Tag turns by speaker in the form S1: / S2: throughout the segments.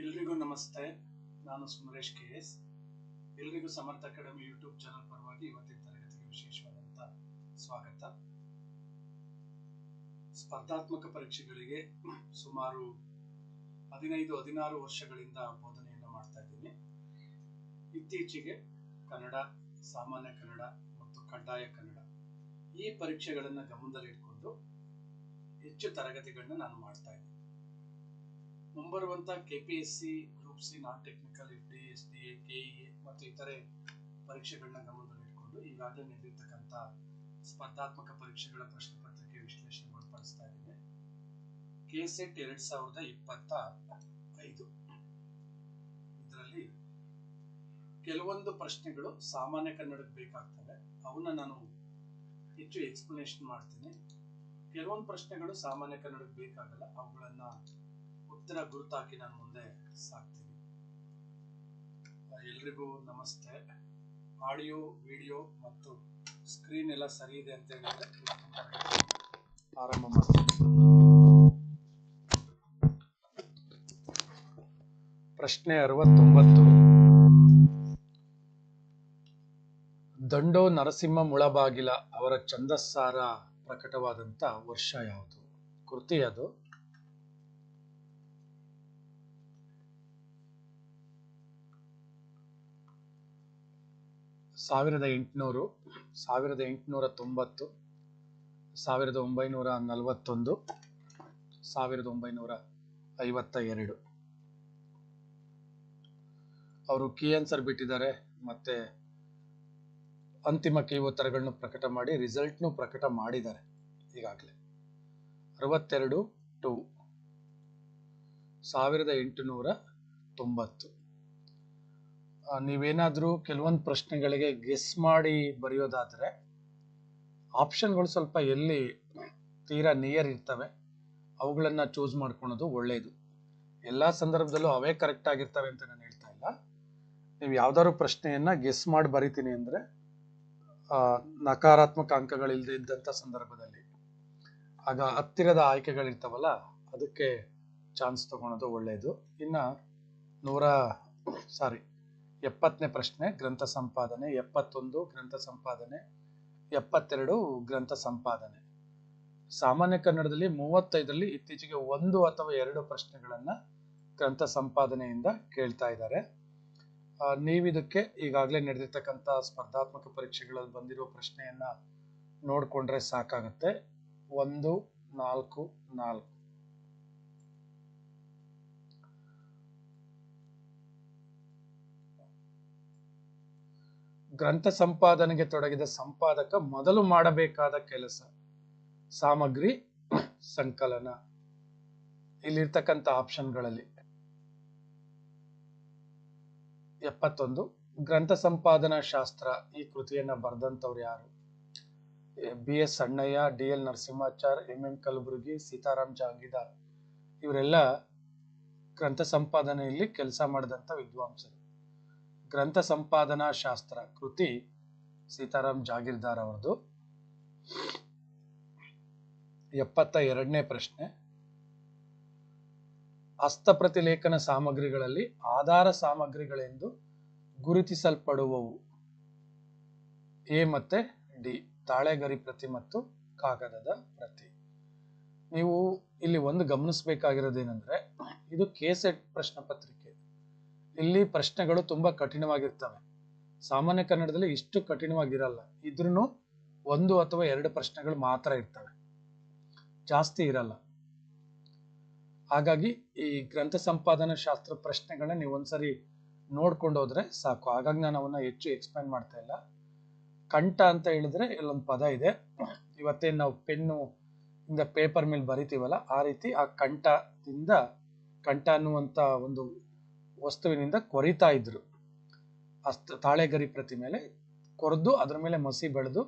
S1: ಎಲ್ರಿಗೂ ನಮಸ್ತೆ. ನಾನು ಸುಮರೇಶ್ ಕೆ ಎಸ್. ಎಲ್ರಿಗೂ ಸಮರ್ಥ ಅಕಾಡೆಮಿ ಯೂಟ್ಯೂಬ್ ಚಾನಲ್ ಪರವಾಗಿ ಇವತ್ತಿನ ತರಗತಿಗೆ ವಿಶೇಷವಾದಂಥ ಸ್ವಾಗತ. ಸ್ಪರ್ಧಾತ್ಮಕ ಪರೀಕ್ಷೆಗಳಿಗೆ ಸುಮಾರು ಹದಿನೈದು, ಹದಿನಾರು ವರ್ಷಗಳಿಂದ ಬೋಧನೆಯನ್ನು ಮಾಡ್ತಾ ಇದ್ದೀನಿ. ಇತ್ತೀಚೆಗೆ ಕನ್ನಡ, ಸಾಮಾನ್ಯ ಕನ್ನಡ ಮತ್ತು ಕಡ್ಡಾಯ ಕನ್ನಡ ಈ ಪರೀಕ್ಷೆಗಳನ್ನು ಗಮನದಲ್ಲಿಟ್ಕೊಂಡು ಹೆಚ್ಚು ತರಗತಿಗಳನ್ನ ನಾನು ಮಾಡ್ತಾ ಇದ್ದೀನಿ. ಮುಂಬರುವಂತ KPSC group C non technical F D S D A KEA ಮತ್ತು ಇತರೆ ಪರೀಕ್ಷೆಗಳನ್ನ ಗಮನದಲ್ಲಿಟ್ಕೊಂಡು ಈಗಾಗಲೇ ನಡೆದಿರ್ತಕ್ಕಂಥ ಸ್ಪರ್ಧಾತ್ಮಕ ಪರೀಕ್ಷೆಗಳ ಪ್ರಶ್ನೆ ಪತ್ರಿಕೆ ವಿಶ್ಲೇಷಣೆ ಒಳಪಡಿಸ್ತಾ ಇದ್ದೇನೆ. ಕೆಸೆಟ್ ಎರಡ್ ಸಾವಿರದ ಇಪ್ಪತ್ತ ಐದು. ಇದರಲ್ಲಿ ಕೆಲವೊಂದು ಪ್ರಶ್ನೆಗಳು ಸಾಮಾನ್ಯ ಕನ್ನಡಕ್ಕೆ ಬೇಕಾಗ್ತವೆ. ಅವನ್ನ ನಾನು ಹೆಚ್ಚು ಎಕ್ಸ್ಪ್ಲನೇಷನ್ ಮಾಡ್ತೀನಿ. ಕೆಲವೊಂದು ಪ್ರಶ್ನೆಗಳು ಸಾಮಾನ್ಯ ಕನ್ನಡಕ್ಕೆ ಬೇಕಾಗಲ್ಲ. ಅವುಗಳನ್ನ ಉತ್ತರ ಗುರುತಾಕಿ ನಾನು ಮುಂದೆ ಸಾಕ್ತೀನಿ. ಎಲ್ರಿಗೂ ನಮಸ್ತೆ. ಆಡಿಯೋ, ವಿಡಿಯೋ ಮತ್ತು ಸ್ಕ್ರೀನ್ ಎಲ್ಲ ಸರಿ ಇದೆ ಅಂತ ಹೇಳಿದ್ರೆ ಆರಂಭ ಮಾಡ್ತೀನಿ. ಪ್ರಶ್ನೆ ಅರವತ್ತೊಂಬತ್ತು. ದಂಡೋ ನರಸಿಂಹ ಮುಳಬಾಗಿಲ ಅವರ ಛಂದಸ್ಸಾರ ಪ್ರಕಟವಾದಂತ ವರ್ಷ ಯಾವುದು? ಕೃತಿ ಅದು. ಸಾವಿರದ ಎಂಟುನೂರು, ಸಾವಿರದ ಎಂಟುನೂರ ತೊಂಬತ್ತು, ಸಾವಿರದ ಒಂಬೈನೂರ ನಲವತ್ತೊಂದು, ಸಾವಿರದ ಒಂಬೈನೂರ ಐವತ್ತ ಎರಡು. ಅವರು ಕೀ ಆನ್ಸರ್ ಬಿಟ್ಟಿದ್ದಾರೆ, ಮತ್ತೆ ಅಂತಿಮ ಕೀ ಉತ್ತರಗಳನ್ನು ಪ್ರಕಟ ಮಾಡಿ ರಿಸಲ್ಟ್ನು ಪ್ರಕಟ ಮಾಡಿದ್ದಾರೆ ಈಗಾಗಲೇ. ಅರವತ್ತೆರಡು ಟು, ಸಾವಿರದ ಎಂಟುನೂರ ತೊಂಬತ್ತು. ನೀವೇನಾದ್ರೂ ಕೆಲವೊಂದು ಪ್ರಶ್ನೆಗಳಿಗೆ ಗೆಸ್ ಮಾಡಿ ಬರೆಯೋದಾದರೆ ಆಪ್ಷನ್ಗಳು ಸ್ವಲ್ಪ ಎಲ್ಲಿ ತೀರಾ ನಿಯರ್ ಇರ್ತವೆ, ಅವುಗಳನ್ನು ಚೂಸ್ ಮಾಡ್ಕೊಳೋದು ಒಳ್ಳೆಯದು ಎಲ್ಲಾ ಸಂದರ್ಭದಲ್ಲೂ ಅವೇ ಕರೆಕ್ಟ್ ಆಗಿರ್ತವೆ ಅಂತ ನಾನು ಹೇಳ್ತಾ ಇಲ್ಲ. ನೀವು ಯಾವ್ದಾದ್ರು ಪ್ರಶ್ನೆಯನ್ನ ಗೆಸ್ ಮಾಡಿ ಬರಿತೀನಿ ಅಂದ್ರೆ ನಕಾರಾತ್ಮಕ ಅಂಕಗಳಿಲ್ಲದೆ ಇದ್ದಂಥ ಸಂದರ್ಭದಲ್ಲಿ. ಆಗ ಹತ್ತಿರದ ಆಯ್ಕೆಗಳಿರ್ತಾವಲ್ಲ, ಅದಕ್ಕೆ ಚಾನ್ಸ್ ತಗೊಳೋದು ಒಳ್ಳೆಯದು ಇನ್ನ ನೂರ ಸಾರಿ ಎಪ್ಪತ್ತನೇ ಪ್ರಶ್ನೆ, ಗ್ರಂಥ ಸಂಪಾದನೆ. ಎಪ್ಪತ್ತೊಂದು, ಗ್ರಂಥ ಸಂಪಾದನೆ. ಎಪ್ಪತ್ತೆರಡು, ಗ್ರಂಥ ಸಂಪಾದನೆ. ಸಾಮಾನ್ಯ ಕನ್ನಡದಲ್ಲಿ ಮೂವತ್ತೈದರಲ್ಲಿ ಇತ್ತೀಚೆಗೆ ಒಂದು ಅಥವಾ ಎರಡು ಪ್ರಶ್ನೆಗಳನ್ನು ಗ್ರಂಥ ಸಂಪಾದನೆಯಿಂದ ಕೇಳ್ತಾ ಇದ್ದಾರೆ. ನೀವಿದಕ್ಕೆ ಈಗಾಗಲೇ ನಡೆದಿರ್ತಕ್ಕಂಥ ಸ್ಪರ್ಧಾತ್ಮಕ ಪರೀಕ್ಷೆಗಳಲ್ಲಿ ಬಂದಿರುವ ಪ್ರಶ್ನೆಯನ್ನ ನೋಡ್ಕೊಂಡ್ರೆ ಸಾಕಾಗುತ್ತೆ. ಒಂದು, ನಾಲ್ಕು ನಾಲ್ಕು. ಗ್ರಂಥ ಸಂಪಾದನೆಗೆ ತೊಡಗಿದ ಸಂಪಾದಕ ಮೊದಲು ಮಾಡಬೇಕಾದ ಕೆಲಸ. ಸಾಮಗ್ರಿ, ಸಂಕಲನ. ಇಲ್ಲಿರ್ತಕ್ಕಂಥ ಆಪ್ಷನ್ಗಳಲ್ಲಿ. ಎಪ್ಪತ್ತೊಂದು, ಗ್ರಂಥ ಸಂಪಾದನಾ ಶಾಸ್ತ್ರ. ಈ ಕೃತಿಯನ್ನ ಬರೆದಂಥವ್ರು ಯಾರು? B, S Annaiah D, L Narasimhachar M M Kalburgi Sitaram Jahagirdar ಇವರೆಲ್ಲ ಗ್ರಂಥ ಸಂಪಾದನೆಯಲ್ಲಿ ಕೆಲಸ ಮಾಡಿದಂಥ ವಿದ್ವಾಂಸರು. ಗ್ರಂಥ ಸಂಪಾದನಾ ಶಾಸ್ತ್ರ ಕೃತಿ ಸೀತಾರಾಮ್ ಜಾಗೀರ್ದಾರ್ ಅವರದು ಎಪ್ಪತ್ತ ಎರಡನೇ ಪ್ರಶ್ನೆ. ಹಸ್ತಪ್ರತಿಲೇಖನ ಸಾಮಗ್ರಿಗಳಲ್ಲಿ ಆಧಾರ ಸಾಮಗ್ರಿಗಳೆಂದು ಗುರುತಿಸಲ್ಪಡುವವು. ಎ ಮತ್ತೆ ಡಿ, ತಾಳೆಗರಿ ಪ್ರತಿ ಮತ್ತು ಕಾಗದದ ಪ್ರತಿ. ನೀವು ಇಲ್ಲಿ ಒಂದು ಗಮನಿಸಬೇಕಾಗಿರೋದೇನೆಂದ್ರೆ, ಇದು ಕೆಸೆಟ್ ಪ್ರಶ್ನೆ ಪತ್ರಿಕೆ. ಇಲ್ಲಿ ಪ್ರಶ್ನೆಗಳು ತುಂಬಾ ಕಠಿಣವಾಗಿರ್ತವೆ. ಸಾಮಾನ್ಯ ಕನ್ನಡದಲ್ಲಿ ಇಷ್ಟು ಕಠಿಣವಾಗಿರಲ್ಲ. ಇದ್ರೂ ಒಂದು ಅಥವಾ ಎರಡು ಪ್ರಶ್ನೆಗಳು ಮಾತ್ರ ಇರ್ತವೆ. ಜಾಸ್ತಿ ಇರಲ್ಲ. ಹಾಗಾಗಿ ಈ ಗ್ರಂಥ ಸಂಪಾದನಾ ಶಾಸ್ತ್ರ ಪ್ರಶ್ನೆಗಳನ್ನ ನೀವು ಒಂದ್ಸರಿ ನೋಡ್ಕೊಂಡು ಹೋದ್ರೆ ಸಾಕು. ಹಾಗಾಗಿ ನಾನು ಅವನ್ನ ಹೆಚ್ಚು ಎಕ್ಸ್ಪ್ಲೈನ್ ಮಾಡ್ತಾ ಇಲ್ಲ. ಕಂಠ ಅಂತ ಹೇಳಿದ್ರೆ ಇಲ್ಲೊಂದು ಪದ ಇದೆ. ಇವತ್ತೇನು ನಾವು ಪೆನ್ನು ಇಂದ ಪೇಪರ್ ಮೇಲೆ ಬರಿತೀವಲ್ಲ, ಆ ರೀತಿ ಆ ಕಂಠದಿಂದ ಕಂಠ ಅನ್ನುವಂತ ಒಂದು ವಸ್ತುವಿನಿಂದ ಕೊರಿತಾ ಇದ್ರು. ಅಸ್ತ, ತಾಳೆಗರಿ ಪ್ರತಿ ಮೇಲೆ ಕೊರೆದು ಅದರ ಮೇಲೆ ಮಸಿ ಬೆಳೆದು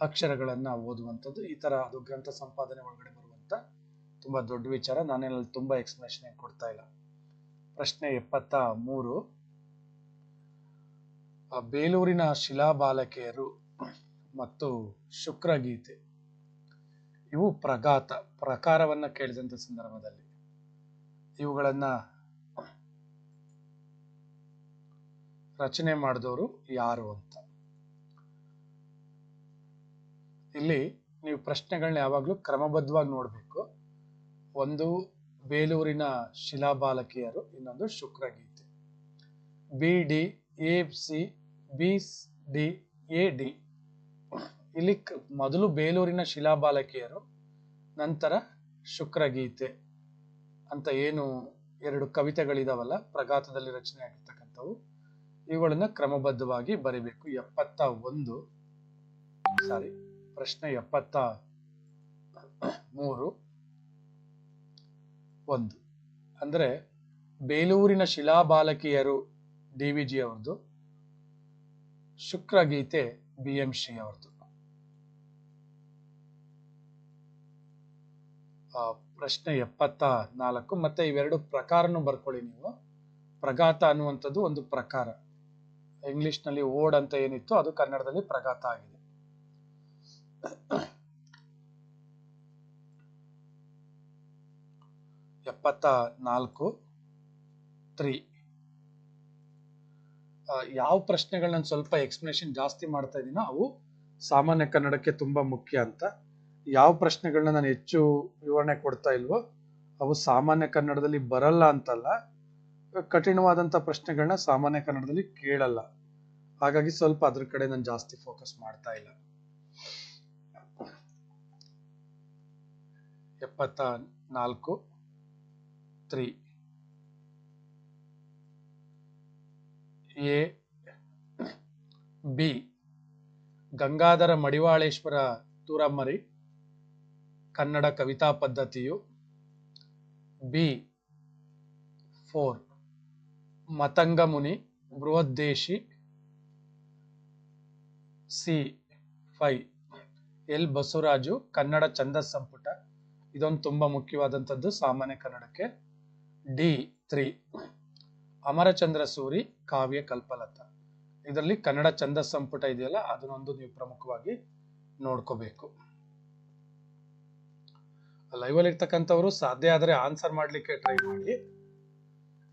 S1: ಅಕ್ಷರಗಳನ್ನ ಓದುವಂಥದ್ದು. ಈ ತರ ಅದು ಗ್ರಂಥ ಸಂಪಾದನೆ ಒಳಗಡೆ ಬರುವಂತ ತುಂಬಾ ದೊಡ್ಡ ವಿಚಾರ. ನಾನೇನಲ್ಲಿ, ತುಂಬಾ ಎಕ್ಸ್ಪ್ಲನೇಷನ್ ಕೊಡ್ತಾ ಇಲ್ಲ. ಪ್ರಶ್ನೆ ಎಪ್ಪತ್ತ ಮೂರು. ಬೇಲೂರಿನ ಶಿಲಾಬಾಲಕಿಯರು ಮತ್ತು ಶುಕ್ರಗೀತೆ, ಇವು ಪ್ರಗಾತ, ಪ್ರಕಾರವನ್ನ ಕೇಳಿದಂಥ ಸಂದರ್ಭದಲ್ಲಿ. ಇವುಗಳನ್ನ ರಚನೆ ಮಾಡಿದವರು ಯಾರು ಅಂತ. ಇಲ್ಲಿ ನೀವು ಪ್ರಶ್ನೆಗಳನ್ನ ಯಾವಾಗಲೂ ಕ್ರಮಬದ್ಧವಾಗಿ ನೋಡಬೇಕು. ಒಂದು ಬೇಲೂರಿನ ಶಿಲಾಬಾಲಕಿಯರು, ಇನ್ನೊಂದು Shukrageethe. B, D, A, C, B, D, A, D. ಇಲ್ಲಿ ಮೊದಲು ಬೇಲೂರಿನ ಶಿಲಾಬಾಲಕಿಯರು, ನಂತರ ಶುಕ್ರಗೀತೆ ಅಂತ ಏನು ಎರಡು ಕವಿತೆಗಳಿದಾವಲ್ಲ, ಪ್ರಘಾತದಲ್ಲಿ ರಚನೆ ಆಗಿರ್ತಕ್ಕಂಥವು. ಇವುಗಳನ್ನ ಕ್ರಮಬದ್ಧವಾಗಿ ಬರೀಬೇಕು. ಎಪ್ಪತ್ತ ಒಂದು, ಸಾರಿ, ಪ್ರಶ್ನೆ ಎಪ್ಪತ್ತ ಮೂರು, ಒಂದು. ಅಂದ್ರೆ ಬೇಲೂರಿನ ಶಿಲಾಬಾಲಕಿಯರು ಡಿ ವಿ ಜಿ ಅವ್ರದ್ದು, ಶುಕ್ರಗೀತೆ ಬಿ ಎಂ ಶ್ರೀ ಅವ್ರದ್ದು. ಪ್ರಶ್ನೆ ಎಪ್ಪತ್ತ ನಾಲ್ಕು, ಮತ್ತೆ ಇವೆರಡು ಪ್ರಕಾರನು ಬರ್ಕೊಳ್ಳಿ ನೀವು. ಪ್ರಘಾತ ಅನ್ನುವಂಥದ್ದು ಒಂದು ಪ್ರಕಾರ. ಇಂಗ್ಲಿಷ್ನಲ್ಲಿ ಓಡ್ ಅಂತ ಏನಿತ್ತು ಅದು ಕನ್ನಡದಲ್ಲಿ ಪ್ರಘಾತ ಆಗಿದೆ. ಎಪ್ಪತ್ತ ನಾಲ್ಕು, ತ್ರೀ. ಯಾವ ಪ್ರಶ್ನೆಗಳನ್ನ ಸ್ವಲ್ಪ ಎಕ್ಸ್ಪ್ಲನೇಷನ್ ಜಾಸ್ತಿ ಮಾಡ್ತಾ ಇದ್ದೀನೋ ಅವು ಸಾಮಾನ್ಯ ಕನ್ನಡಕ್ಕೆ ತುಂಬಾ ಮುಖ್ಯ ಅಂತ. ಯಾವ ಪ್ರಶ್ನೆಗಳನ್ನ ನಾನು ಹೆಚ್ಚು ವಿವರಣೆ ಕೊಡ್ತಾ ಇಲ್ವೋ ಅವು ಸಾಮಾನ್ಯ ಕನ್ನಡದಲ್ಲಿ ಬರಲ್ಲ ಅಂತಲ್ಲ. ಕಠಿಣವಾದಂಥ ಪ್ರಶ್ನೆಗಳನ್ನ ಸಾಮಾನ್ಯ ಕನ್ನಡದಲ್ಲಿ ಕೇಳಲ್ಲ. ಹಾಗಾಗಿ ಸ್ವಲ್ಪ ಅದ್ರ ಕಡೆ ನಾನು ಜಾಸ್ತಿ ಫೋಕಸ್ ಮಾಡ್ತಾ ಇಲ್ಲ. ಎಪ್ಪತ್ತ ನಾಲ್ಕು three A B Gangadhara Madivaleshwara Turamari, Kannada Kavita ಪದ್ಧತಿಯು. B four Matanga Muni Brihaddeshi C. Five. L. Basavaraju, Kannada Chanda Samputa. ಇದೊಂದು ತುಂಬಾ ಮುಖ್ಯವಾದಂಥದ್ದು ಸಾಮಾನ್ಯ ಕನ್ನಡಕ್ಕೆ. ಡಿ. ತ್ರೀ. ಅಮರಚಂದ್ರ ಸೂರಿ, ಕಾವ್ಯ ಕಲ್ಪಲತ. ಇದರಲ್ಲಿ ಕನ್ನಡ ಚಂದ ಸಂಪುಟ ಇದೆಯಲ್ಲ, ಅದನ್ನೊಂದು ನೀವು ಪ್ರಮುಖವಾಗಿ ನೋಡ್ಕೋಬೇಕು. ಲೈವ್ ಅಲ್ಲಿ ಸಾಧ್ಯ ಆದರೆ ಆನ್ಸರ್ ಮಾಡ್ಲಿಕ್ಕೆ ಟ್ರೈ ಮಾಡಿ.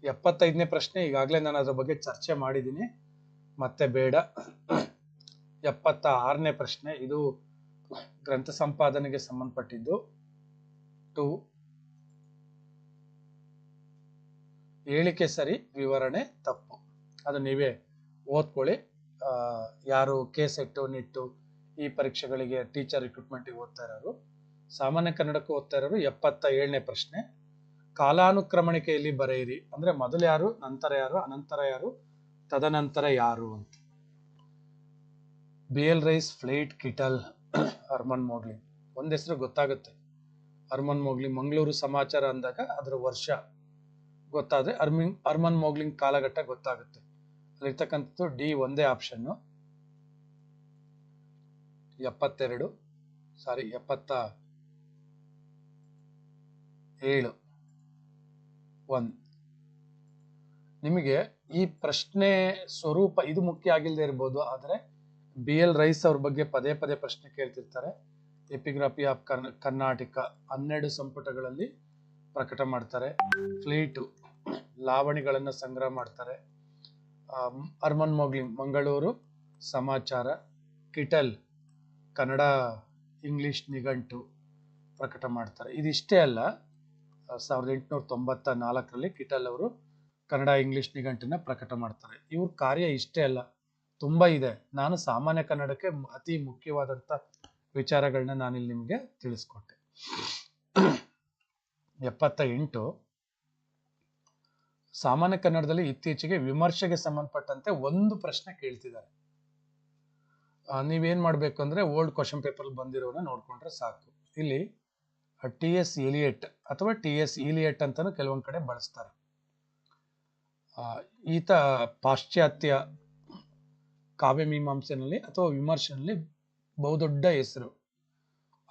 S1: ಎಪ್ಪತ್ತೈದನೇ ಪ್ರಶ್ನೆ, ಈಗಾಗಲೇ ನಾನು ಅದ್ರ ಬಗ್ಗೆ ಚರ್ಚೆ ಮಾಡಿದ್ದೀನಿ. ಮತ್ತೆ ಬೇಡ. ಎಪ್ಪತ್ತ ಆರನೇ ಪ್ರಶ್ನೆ, ಇದು ಗ್ರಂಥ ಸಂಪಾದನೆಗೆ ಸಂಬಂಧಪಟ್ಟಿದ್ದು. ಟು. ಹೇಳಿಕೆ ಸರಿ, ವಿವರಣೆ ತಪ್ಪು. ಅದು ನೀವೇ ಓದ್ಕೊಳ್ಳಿ. ಯಾರು ಕೆ ಸೆಟ್ಟು ನಿಟ್ಟು ಈ ಪರೀಕ್ಷೆಗಳಿಗೆ ಟೀಚರ್ ರಿಕ್ರೂಟ್ಮೆಂಟ್ಗೆ ಓದ್ತಾ ಇರೋರು. ಸಾಮಾನ್ಯ ಕನ್ನಡಕ್ಕೆ ಓದ್ತಾ ಇರೋರು ಎಪ್ಪತ್ತ ಏಳನೇ ಪ್ರಶ್ನೆ. ಕಾಲಾನುಕ್ರಮಣಿಕೆಯಲ್ಲಿ ಬರೆಯಿರಿ. ಅಂದ್ರೆ ಮೊದಲು ಯಾರು, ನಂತರ ಯಾರು, ಅನಂತರ ಯಾರು, ತದನಂತರ ಯಾರು ಅಂತ. B L Rice, Fleet, Kittel, Hermann Mogling. ಒಂದ್ ಹೆಸರು ಗೊತ್ತಾಗುತ್ತೆ. ಅರ್ಮನ್ ಮೋಗ್ಲಿ ಮಂಗಳೂರು ಸಮಾಚಾರ ಅಂದಾಗ ಅದರ ವರ್ಷ. ಗೊತ್ತಾದ್ರೆ ಅರ್ಮಿಂಗ್ ಅರ್ಮನ್ ಮೋಗ್ಲಿಂಗ್ ಕಾಲಘಟ್ಟ ಗೊತ್ತಾಗುತ್ತೆ. ಅಲ್ಲಿರ್ತಕ್ಕಂಥದ್ದು ಡಿ ಒಂದೇ ಆಪ್ಷನ್ನು. ಎಪ್ಪತ್ತೆರಡು, ಸಾರಿ, ಎಪ್ಪತ್ತ ಏಳು. ಒಂದ್ ನಿಮಗೆ ಈ ಪ್ರಶ್ನೆ ಸ್ವರೂಪ ಇದು ಮುಖ್ಯ ಆಗಿಲ್ಲದೆ ಇರ್ಬೋದು, ಆದರೆ ಬಿ ಎಲ್ ರೈಸ್ ಅವ್ರ ಬಗ್ಗೆ ಪದೇ ಪದೇ ಪ್ರಶ್ನೆ ಕೇಳ್ತಿರ್ತಾರೆ. ಎಪಿಗ್ರಫಿ ಆಫ್ ಕರ್ನಾಟಕ ಹನ್ನೆರಡು ಸಂಪುಟಗಳಲ್ಲಿ ಪ್ರಕಟ ಮಾಡ್ತಾರೆ. ಫ್ಲೀಟು ಲಾವಣಿಗಳನ್ನು ಸಂಗ್ರಹ ಮಾಡ್ತಾರೆ. ಅರ್ಮನ್ ಮೊಗ್ಲಿಂಗ್, ಮಂಗಳೂರು ಸಮಾಚಾರ, ಕಿಟಲ್, ಕನ್ನಡ, ಇಂಗ್ಲಿಷ್ ನಿಘಂಟು ಪ್ರಕಟ ಮಾಡ್ತಾರೆ. ಇದಿಷ್ಟೇ ಅಲ್ಲ ಸಾವಿರದ ಎಂಟುನೂರ ತೊಂಬತ್ತ ನಾಲ್ಕರಲ್ಲಿ ಕಿಟಲ್ ಅವರು ಕನ್ನಡ ಇಂಗ್ಲಿಷ್ ನಿಘಂಟಿನ ಪ್ರಕಟ ಮಾಡ್ತಾರೆ. ಇವ್ರ ಕಾರ್ಯ ಇಷ್ಟೇ ಅಲ್ಲ, ತುಂಬ ಇದೆ. ನಾನು ಸಾಮಾನ್ಯ ಕನ್ನಡಕ್ಕೆ ಅತಿ ಮುಖ್ಯವಾದಂಥ ವಿಚಾರಗಳನ್ನ ನಾನಿಲ್ಲಿ ನಿಮಗೆ ತಿಳಿಸ್ಕೊಟ್ಟೆ. ಎಪ್ಪತ್ತ ಎಂಟು ಸಾಮಾನ್ಯ ಕನ್ನಡದಲ್ಲಿ ಇತ್ತೀಚೆಗೆ ವಿಮರ್ಶೆಗೆ ಸಂಬಂಧಪಟ್ಟಂತೆ ಒಂದು ಪ್ರಶ್ನೆ ಕೇಳ್ತಿದ್ದಾರೆ. ನೀವೇನ್ ಮಾಡ್ಬೇಕು ಅಂದ್ರೆ ಓಲ್ಡ್ ಕ್ವಶನ್ ಪೇಪರ್ ಬಂದಿರೋನ ನೋಡ್ಕೊಂಡ್ರೆ ಸಾಕು. ಇಲ್ಲಿ ಟಿ ಎಸ್ ಇಲಿಯಟ್ ಅಥವಾ ಟಿ ಎಸ್ ಇಲಿಯಟ್ ಅಂತಾನು ಕೆಲವೊಂದು ಕಡೆ ಬಳಸ್ತಾರೆ. ಈತ ಪಾಶ್ಚಾತ್ಯ ಕಾವ್ಯ ಮೀಮಾಂಸೆನಲ್ಲಿ ಅಥವಾ ವಿಮರ್ಶೆನಲ್ಲಿ ಬಹುದೊಡ್ಡ ಹೆಸರು.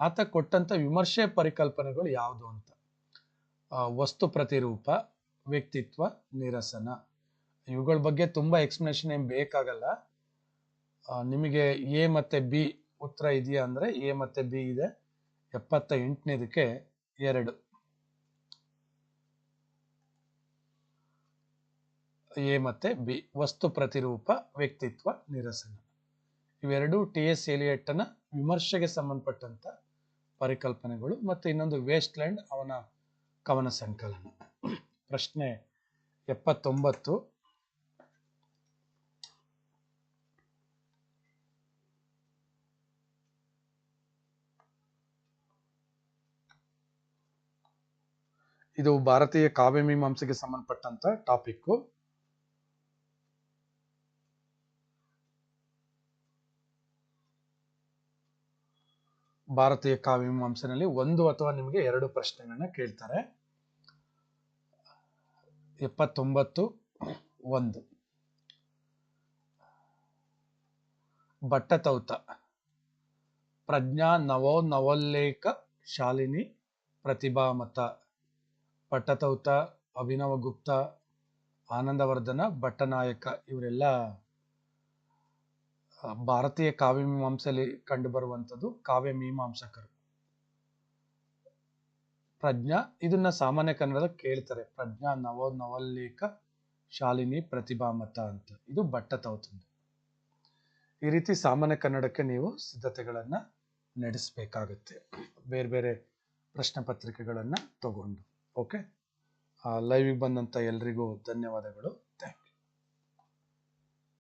S1: ಆತ ಕೊಟ್ಟಂತ ವಿಮರ್ಶೆ ಪರಿಕಲ್ಪನೆಗಳು ಯಾವುದು ಅಂತ? ವಸ್ತು ಪ್ರತಿರೂಪ, ವ್ಯಕ್ತಿತ್ವ, ನಿರಸನ. ಇವುಗಳ ಬಗ್ಗೆ ತುಂಬಾ ಎಕ್ಸ್ಪ್ಲನೇಷನ್ ಏನ್ ಬೇಕಾಗಲ್ಲ. ನಿಮಗೆ ಎ ಮತ್ತೆ ಬಿ ಉತ್ತರ ಇದೆಯಾ ಅಂದ್ರೆ ಎ ಮತ್ತೆ ಬಿ ಇದೆ. ಎಪ್ಪತ್ತ ಎಂಟನೇದಕ್ಕೆ ಎರಡು. ಎ ಮತ್ತೆ ಬಿ, ವಸ್ತು ಪ್ರತಿರೂಪ, ವ್ಯಕ್ತಿತ್ವ, ನಿರಸನ. ಇವೆರಡು ಟಿ ಎಸ್ ಎಲಿಯಟ್ಟನ ವಿಮರ್ಶೆಗೆ ಸಂಬಂಧಪಟ್ಟಂತ ಪರಿಕಲ್ಪನೆಗಳು ಮತ್ತು ಇನ್ನೊಂದು ವೇಸ್ಟ್ ಲ್ಯಾಂಡ್ ಅವನ ಕವನ ಸಂಕಲನ. ಪ್ರಶ್ನೆ ಎಪ್ಪತ್ತೊಂಬತ್ತು ಇದು ಭಾರತೀಯ ಕಾವ್ಯಮೀಮಾಂಸೆಗೆ ಸಂಬಂಧಪಟ್ಟಂತ ಟಾಪಿಕ್ ಭಾರತೀಯ ಕಾವ್ಯಮೀಮಾಂಸೆನಲ್ಲಿ ಒಂದು ಅಥವಾ ನಿಮಗೆ ಎರಡು ಪ್ರಶ್ನೆಗಳನ್ನ ಕೇಳ್ತಾರೆ. ಎಪ್ಪತ್ತೊಂಬತ್ತು, ಒಂದು. ಭಟ್ಟತೌತ, ಪ್ರಜ್ಞಾ ನವೋ ನವೋಲ್ಲೇಖ ಶಾಲಿನಿ ಪ್ರತಿಭಾಮತ. ಭಟ್ಟತೌತ ಅಭಿನವ ಗುಪ್ತ, ಆನಂದವರ್ಧನ, ಭಟ್ಟನಾಯಕ ಇವರೆಲ್ಲ ಭಾರತೀಯ ಕಾವ್ಯ ಮೀಮಾಂಸೆಯಲ್ಲಿ ಕಂಡುಬರುವಂಥದ್ದು ಕಾವ್ಯ ಮೀಮಾಂಸಕರು. ಪ್ರಜ್ಞಾ, ಇದನ್ನ ಸಾಮಾನ್ಯ ಕನ್ನಡದ ಕೇಳ್ತಾರೆ. ಪ್ರಜ್ಞಾ ನವ ನವಲ್ಲೇಖ ಶಾಲಿನಿ ಪ್ರತಿಭಾಮತ ಅಂತ. ಇದು ಭಟ್ಟತೌತಂದು ಈ ರೀತಿ ಸಾಮಾನ್ಯ ಕನ್ನಡಕ್ಕೆ ನೀವು ಸಿದ್ಧತೆಗಳನ್ನ ನಡೆಸಬೇಕಾಗುತ್ತೆ. ಬೇರೆ ಬೇರೆ ಪ್ರಶ್ನೆ ಪತ್ರಿಕೆಗಳನ್ನ ತಗೊಂಡು. ಓಕೆ ಲೈವಿಗೆ ಬಂದಂತ ಎಲ್ರಿಗೂ ಧನ್ಯವಾದಗಳು.